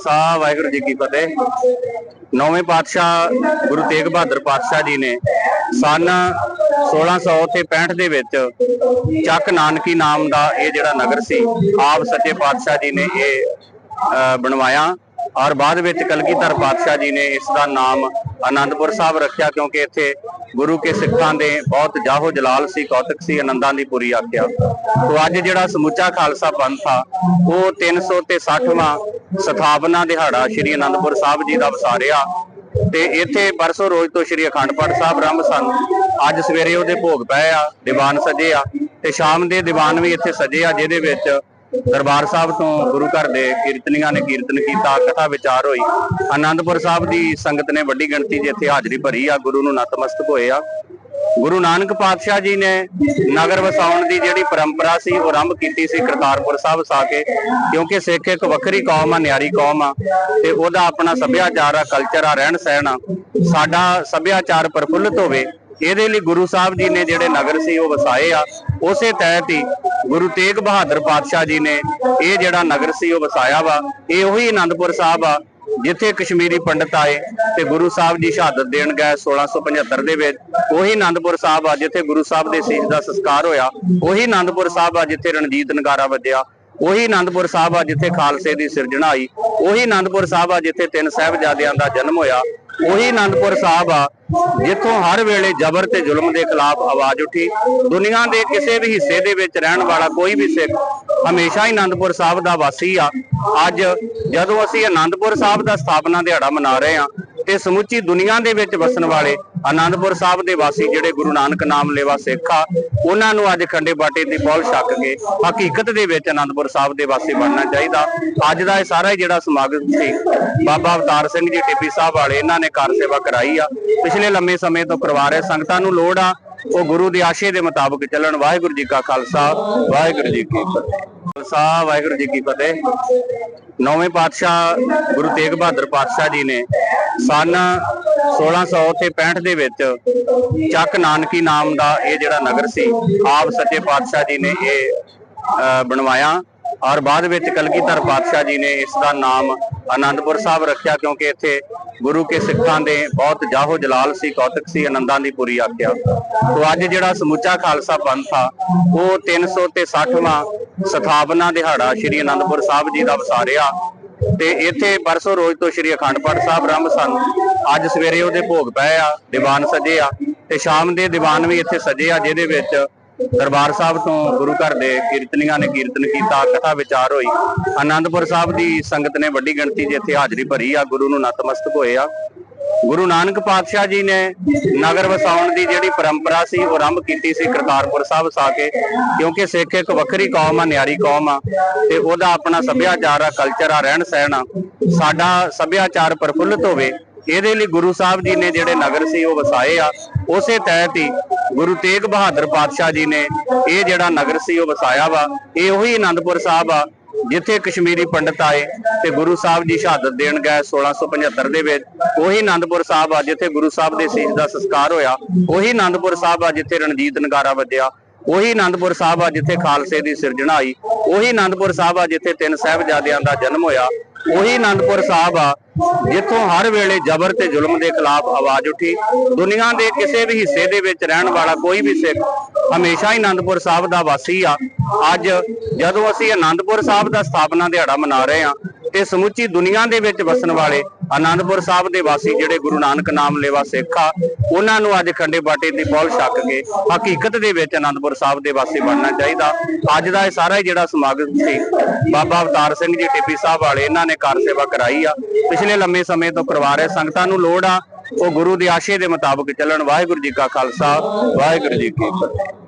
ਖਾਲਸਾ ਵਾਹਿਗੁਰੂ ਜੀ ਕੀ ਫਤਿਹ। ਨੌਵੇਂ ਪਾਤਸ਼ਾਹ ਗੁਰੂ ਤੇਗ ਬਹਾਦਰ ਪਾਤਸ਼ਾਹ ਜੀ ਨੇ ਸਨ 1600 ਤੇ 65 ਦੇ ਵਿੱਚ ਚੱਕ ਨਾਨਕੀ ਨਾਮ ਦਾ ਇਹ ਜਿਹੜਾ ਨਗਰ ਸੀ, ਆਪ ਸੱਚੇ ਪਾਤਸ਼ਾਹ ਜੀ ਨੇ ਇਹ ਬਣਵਾਇਆ। ਔਰ ਬਾਅਦ ਵਿੱਚ ਕਲਗੀਧਰ ਪਾਤਸ਼ਾਹ ਜੀ ਨੇ ਇਸ ਦਾ ਨਾਮ ਆਨੰਦਪੁਰ ਸਾਹਿਬ ਰੱਖਿਆ, ਕਿਉਂਕਿ ਇੱਥੇ ਗੁਰੂ ਕੇ ਸਿੱਖਾਂ ਦੇ ਬਹੁਤ ਜਾਹੋ ਜਲਾਲ ਸੀ, ਕੌਤਕ ਸੀ, ਆਨੰਦਾਂ ਦੀ ਪੂਰੀ ਆਖਿਆ। ਸੋ ਅੱਜ ਜਿਹੜਾ ਸਮੁੱਚਾ ਖਾਲਸਾ ਪੰਥ ਆ, ਉਹ 300 ਤੇ 60ਵਾਂ ਸਥਾਪਨਾ ਦਿਹਾੜਾ ਸ੍ਰੀ ਅਨੰਦਪੁਰ ਸਾਹਿਬ ਜੀ ਦਾ ਵਸਾਰਿਆ ਤੇ ਇੱਥੇ ਪਰਸੋਂ ਰੋਜ਼ ਤੋਂ ਸ੍ਰੀ ਅਖੰਡ ਪਾਠ ਸਾਹਿਬ ਆਰੰਭ ਸਨ। ਅੱਜ ਸਵੇਰੇ ਉਹਦੇ ਭੋਗ ਪਏ ਆ, ਦੀਵਾਨ ਸਜੇ ਆ ਤੇ ਸ਼ਾਮ ਦੇ ਦੀਵਾਨ ਵੀ ਇੱਥੇ ਸਜੇ ਆ, ਜਿਹਦੇ ਵਿੱਚ ਦਰਬਾਰ ਸਾਹਿਬ ਤੋਂ ਗੁਰੂ ਘਰ ਦੇ ਕੀਰਤਨੀਆਂ ਨੇ ਕੀਰਤਨ ਕੀਤਾ, ਕਥਾ ਵਿਚਾਰ ਹੋਈ। ਆਨੰਦਪੁਰ ਸਾਹਿਬ ਦੀ ਸੰਗਤ ਨੇ ਵੱਡੀ ਗਿਣਤੀ 'ਚ ਇੱਥੇ ਹਾਜ਼ਰੀ ਭਰੀ ਆ, ਗੁਰੂ ਨੂੰ ਨਤਮਸਤਕ ਹੋਏ ਆ। ਗੁਰੂ ਨਾਨਕ ਪਾਤਸ਼ਾਹ ਜੀ ਨੇ ਨਗਰ ਵਸਾਉਣ ਦੀ ਜਿਹੜੀ ਪਰੰਪਰਾ ਸੀ, ਉਹ ਆਰੰਭ ਕੀਤੀ ਸੀ ਕਰਤਾਰਪੁਰ ਸਾਹਿਬ ਵਸਾ ਕੇ, ਕਿਉਂਕਿ ਸਿੱਖ ਇੱਕ ਵੱਖਰੀ ਕੌਮ ਆ, ਨਿਆਰੀ ਕੌਮ ਆ, ਤੇ ਉਹਦਾ ਆਪਣਾ ਸੱਭਿਆਚਾਰ ਆ ਕਲਚਰ ਆ, ਰਹਿਣ ਸਹਿਣ ਆ, ਸਾਡਾ ਸੱਭਿਆਚਾਰ ਪ੍ਰਫੁੱਲਤ ਹੋਵੇ, ਇਹਦੇ ਲਈ ਗੁਰੂ ਸਾਹਿਬ ਜੀ ਨੇ ਜਿਹੜੇ ਨਗਰ ਸੀ, ਉਹ ਵਸਾਏ ਆ, ਉਸੇ ਤਹਿਤ ਹੀ ਗੁਰੂ ਤੇਗ ਬਹਾਦਰ ਪਾਤਸ਼ਾਹ ਜੀ ਨੇ ਇਹ ਜਿਹੜਾ ਨਗਰ ਸੀ, ਉਹ ਵਸਾਇਆ ਵਾ, ਇਹ ਉਹੀ ਆਨੰਦਪੁਰ ਸਾਹਿਬ ਆ ਜਿੱਥੇ ਕਸ਼ਮੀਰੀ ਪੰਡਤ ਆਏ ਤੇ ਗੁਰੂ ਸਾਹਿਬ ਜੀ ਸ਼ਹਾਦਤ ਦੇਣ ਗਏ 1675 ਦੇ ਵਿੱਚ, ਉਹੀ ਆਨੰਦਪੁਰ ਸਾਹਿਬ ਆ ਜਿੱਥੇ ਗੁਰੂ ਸਾਹਿਬ ਦੇ ਸੀਸ ਦਾ ਸੰਸਕਾਰ ਹੋਇਆ, ਉਹੀ ਆਨੰਦਪੁਰ ਸਾਹਿਬ ਆ ਜਿੱਥੇ ਰਣਜੀਤ ਨਗਾਰਾ ਵੱਜਿਆ, ਉਹੀ ਆਨੰਦਪੁਰ ਸਾਹਿਬ ਆ ਜਿੱਥੇ ਖਾਲਸੇ ਦੀ ਸਿਰਜਣਾ ਹੋਈ ਉਹੀ ਆਨੰਦਪੁਰ ਸਾਹਿਬ ਆ ਜਿੱਥੇ ਤਿੰਨ ਸਾਹਿਬਜ਼ਾਦਿਆਂ ਦਾ ਜਨਮ ਹੋਇਆ, ਉਹੀ ਆਨੰਦਪੁਰ ਸਾਹਿਬ ਆ ਜਿੱਥੋਂ ਹਰ ਵੇਲੇ ਜ਼ਬਰ ਤੇ ਜ਼ੁਲਮ ਦੇ ਖਿਲਾਫ ਆਵਾਜ਼ ਉੱਠੀ, ਦੁਨੀਆ ਦੇ ਕਿਸੇ ਵੀ ਹਿੱਸੇ ਦੇ ਵਿੱਚ ਰਹਿਣ ਵਾਲਾ ਕੋਈ ਵੀ ਸਿੱਖ ਹਮੇਸ਼ਾ ਹੀ ਆਨੰਦਪੁਰ ਸਾਹਿਬ ਦਾ ਵਾਸੀ ਆ। ਅੱਜ ਜਦੋਂ ਅਸੀਂ ਆਨੰਦਪੁਰ ਸਾਹਿਬ ਦਾ ਸਥਾਪਨਾ ਦਿਹਾੜਾ ਮਨਾ ਰਹੇ ਆ ਤੇ ਸਮੁੱਚੀ ਦੁਨੀਆ ਦੇ ਵਿੱਚ ਵਸਣ ਵਾਲੇ ਆਨੰਦਪੁਰ ਸਾਹਿਬ ਦੇ ਵਾਸੀ ਜਿਹੜੇ ਗੁਰੂ ਨਾਨਕ ਨਾਮ ਲੇਵਾ ਸਿੱਖ ਆ, ਉਹਨਾਂ ਨੂੰ ਅੱਜ ਖੰਡੇ ਬਾਟੇ ਦੀ ਪੌਲ ਛੱਕ ਕੇ ਹਕੀਕਤ ਦੇ ਵਿੱਚ ਆਨੰਦਪੁਰ ਸਾਹਿਬ ਦੇ ਵਾਸੀ ਬਣਨਾ ਚਾਹੀਦਾ। ਅੱਜ ਦਾ ਇਹ ਸਾਰਾ ਹੀ ਜਿਹੜਾ ਸਮਾਗਮ ਸੀ, ਬਾਬਾ ਅਵਤਾਰ ਸਿੰਘ ਜੀ ਟਿੱਬੀ ਸਾਹਿਬ ਵਾਲੇ, ਇਹਨਾਂ ਨੇ ਕਾਰ ਸੇਵਾ ਕਰਾਈ ਆ। ਪਿਛਲੇ ਲੰਮੇ ਸਮੇਂ ਤੋਂ ਕਰਵਾ ਰਹੇ ਸੰਗਤਾਂ ਨੂੰ ਲੋੜ ਆ ਉਹ ਗੁਰੂ ਦੇ ਆਸ਼ੇ ਦੇ ਮੁਤਾਬਕ ਚੱਲਣ। ਵਾਹਿਗੁਰੂ ਜੀ ਕਾ ਖਾਲਸਾ, ਵਾਹਿਗੁਰੂ ਜੀ ਕੀ ਫਤਿਹ। ਖਾਲਸਾ, ਵਾਹਿਗੁਰੂ ਜੀ ਕੀ ਫਤਿਹ। ਨੌਵੇਂ ਪਾਤਸ਼ਾਹ ਗੁਰੂ ਤੇਗ ਬਹਾਦਰ ਪਾਤਸ਼ਾਹ ਜੀ ਨੇ ਸਨ 1600 ਤੇ 65 ਦੇ ਵਿੱਚ ਚੱਕ ਨਾਨਕੀ ਨਾਮ ਦਾ ਇਹ ਜਿਹੜਾ ਨਗਰ ਸੀ, ਆਪ ਸੱਚੇ ਪਾਤਸ਼ਾਹ ਜੀ ਨੇ ਇਹ ਬਣਵਾਇਆ। ਔਰ ਬਾਅਦ ਵਿੱਚ ਕਲਗੀਧਰ ਪਾਤਸ਼ਾਹ ਜੀ ਨੇ ਇਸ ਦਾ ਨਾਮ ਆਨੰਦਪੁਰ ਸਾਹਿਬ ਰੱਖਿਆ, ਕਿਉਂਕਿ ਇੱਥੇ ਗੁਰੂ ਕੇ ਸਿੱਖਾਂ ਦੇ ਬਹੁਤ ਜਾਹੋ ਜਲਾਲ ਸੀ, ਕੌਤਕ ਸੀ, ਆਨੰਦਾਂ ਦੀ ਪੂਰੀ ਆਖਿਆ। ਤੋਂ ਅੱਜ ਜਿਹੜਾ ਸਮੁੱਚਾ ਖਾਲਸਾ ਪੰਥ ਆ, ਉਹ 300 ਤੇ 60ਵਾਂ ਸਥਾਪਨਾ ਦਿਹਾੜਾ ਸ੍ਰੀ ਆਨੰਦਪੁਰ ਸਾਹਿਬ ਜੀ ਦਾ ਵਸਾਰਿਆ। ਤੇ ਇੱਥੇ ਪਰਸੋਂ ਰੋਜ਼ ਤੋਂ ਸ੍ਰੀ ਅਖੰਡ ਪਾਠ ਸਾਹਿਬ ਆਰੰਭ ਸਨ। ਅੱਜ ਸਵੇਰੇ ਉਹਦੇ ਭੋਗ ਪਏ ਆ, ਦੀਵਾਨ ਸਜੇ ਆ, ਤੇ ਸ਼ਾਮ ਦੇ ਦੀਵਾਨ ਵੀ ਇੱਥੇ ਸਜੇ ਆ, ਜਿਹਦੇ ਵਿੱਚ ਦਰਬਾਰ ਸਾਹਿਬ ਤੋਂ ਗੁਰੂ ਘਰ ਦੇ ਕੀਰਤਨੀਆਂ ਨੇ ਕੀਰਤਨ ਕੀਤਾ, ਕਥਾ ਵਿਚਾਰ ਹੋਈ। ਆਨੰਦਪੁਰ ਸਾਹਿਬ ਦੀ ਸੰਗਤ ਨੇ ਵੱਡੀ ਗਿਣਤੀ 'ਚ ਇੱਥੇ ਹਾਜ਼ਰੀ ਭਰੀ ਆ, ਗੁਰੂ ਨੂੰ ਨਤਮਸਤਕ ਹੋਏ ਆ। ਗੁਰੂ ਨਾਨਕ ਪਾਤਸ਼ਾਹ ਜੀ ਨੇ ਨਗਰ ਵਸਾਉਣ ਦੀ ਜਿਹੜੀ ਪਰੰਪਰਾ ਸੀ, ਉਹ ਆਰੰਭ ਕੀਤੀ ਸੀ ਕਰਤਾਰਪੁਰ ਸਾਹਿਬ ਵਸਾ ਕੇ, ਕਿਉਂਕਿ ਸਿੱਖ ਇੱਕ ਵੱਖਰੀ ਕੌਮ ਆ, ਨਿਆਰੀ ਕੌਮ ਆ, ਤੇ ਉਹਦਾ ਆਪਣਾ ਸੱਭਿਆਚਾਰ ਆ ਕਲਚਰ ਆ, ਰਹਿਣ ਸਹਿਣ ਆ। ਸਾਡਾ ਸੱਭਿਆਚਾਰ ਪ੍ਰਫੁੱਲਤ ਹੋਵੇ, ਇਹਦੇ ਲਈ ਗੁਰੂ ਸਾਹਿਬ ਜੀ ਨੇ ਜਿਹੜੇ ਨਗਰ ਸੀ, ਉਹ ਵਸਾਏ ਆ। ਉਸੇ ਤਹਿਤ ਹੀ ਗੁਰੂ ਤੇਗ ਬਹਾਦਰ ਪਾਤਸ਼ਾਹ ਜੀ ਨੇ ਇਹ ਜਿਹੜਾ ਨਗਰ ਸੀ ਉਹ ਵਸਾਇਆ ਵਾ, ਇਹ ਉਹੀ ਆਨੰਦਪੁਰ ਸਾਹਿਬ ਆ, ਜਿੱਥੇ ਕਸ਼ਮੀਰੀ ਪੰਡਤ ਆਏ ਤੇ ਗੁਰੂ ਸਾਹਿਬ ਜੀ ਸ਼ਹਾਦਤ ਦੇਣ ਗਏ 1675 ਦੇ ਵਿੱਚ। ਉਹੀ ਆਨੰਦਪੁਰ ਸਾਹਿਬ ਆ, ਜਿੱਥੇ ਗੁਰੂ ਸਾਹਿਬ ਦੇ ਸੀਸ ਦਾ ਸੰਸਕਾਰ ਹੋਇਆ। ਉਹੀ ਆਨੰਦਪੁਰ ਸਾਹਿਬ ਆ, ਜਿੱਥੇ ਰਣਜੀਤ ਨਗਾਰਾ ਵੱਜਿਆ। ਉਹੀ ਆਨੰਦਪੁਰ ਸਾਹਿਬ ਆ, ਜਿੱਥੇ ਖਾਲਸੇ ਦੀ ਸਿਰਜਣਾ ਆਈ। ਉਹੀ ਆਨੰਦਪੁਰ ਸਾਹਿਬ ਆ, ਜਿੱਥੇ ਤਿੰਨ ਸਾਹਿਬਜ਼ਾਦਿਆਂ ਦਾ ਜਨਮ ਹੋਇਆ। ਉਹੀ ਆਨੰਦਪੁਰ ਸਾਹਿਬ ਆ, ਜਿੱਥੋਂ ਹਰ ਵੇਲੇ ਜ਼ਬਰ ਤੇ ਜ਼ੁਲਮ ਦੇ ਖਿਲਾਫ ਆਵਾਜ਼ ਉੱਠੀ। ਦੁਨੀਆ ਦੇ ਕਿਸੇ ਵੀ ਹਿੱਸੇ ਦੇ ਵਿੱਚ ਰਹਿਣ ਵਾਲਾ ਕੋਈ ਵੀ ਸਿੱਖ ਹਮੇਸ਼ਾ ਹੀ ਆਨੰਦਪੁਰ ਸਾਹਿਬ ਦਾ ਵਾਸੀ ਆ। ਅੱਜ ਜਦੋਂ ਅਸੀਂ ਆਨੰਦਪੁਰ ਸਾਹਿਬ ਦਾ ਸਥਾਪਨਾ ਦਿਹਾੜਾ ਮਨਾ ਰਹੇ ਆ ਤੇ ਸਮੁੱਚੀ ਦੁਨੀਆ ਦੇ ਵਿੱਚ ਵਸਣ ਵਾਲੇ ਆਨੰਦਪੁਰ ਸਾਹਿਬ ਦੇ ਵਾਸੀ ਜਿਹੜੇ ਗੁਰੂ ਨਾਨਕ ਨਾਮ ਲੈਵਾ ਸਿੱਖ ਆ, ਉਹਨਾਂ ਨੂੰ ਅੱਜ ਖੰਡੇ ਬਾਟੇ ਦੀ ਪੌਲ ਛੱਕ ਕੇ ਹਕੀਕਤ ਦੇ ਵਿੱਚ ਆਨੰਦਪੁਰ ਸਾਹਿਬ ਦੇ ਵਾਸੀ ਬਣਨਾ ਚਾਹੀਦਾ। ਅੱਜ ਦਾ ਇਹ ਸਾਰਾ ਜਿਹੜਾ ਸਮਾਗਮ ਸੀ, ਬਾਬਾ ਅਵਤਾਰ ਸਿੰਘ ਜੀ ਟਿੱਬੀ ਸਾਹਿਬ ਵਾਲੇ, ਇਹਨਾਂ ਨੇ ਕਾਰ ਸੇਵਾ ਕਰਾਈ ਆ। ਪਿਛਲੇ ਲੰਮੇ ਸਮੇਂ ਤੋਂ ਕਰਵਾ ਰਹੇ ਸੰਗਤਾਂ ਨੂੰ ਲੋੜ ਆ, ਉਹ ਗੁਰੂ ਦੇ ਆਸ਼ੇ ਦੇ ਮੁਤਾਬਕ ਚੱਲਣ। ਵਾਹਿਗੁਰੂ ਜੀ ਕਾ ਖਾਲਸਾ, ਵਾਹਿਗੁਰੂ ਜੀ ਕੀ ਫਤਿਹ।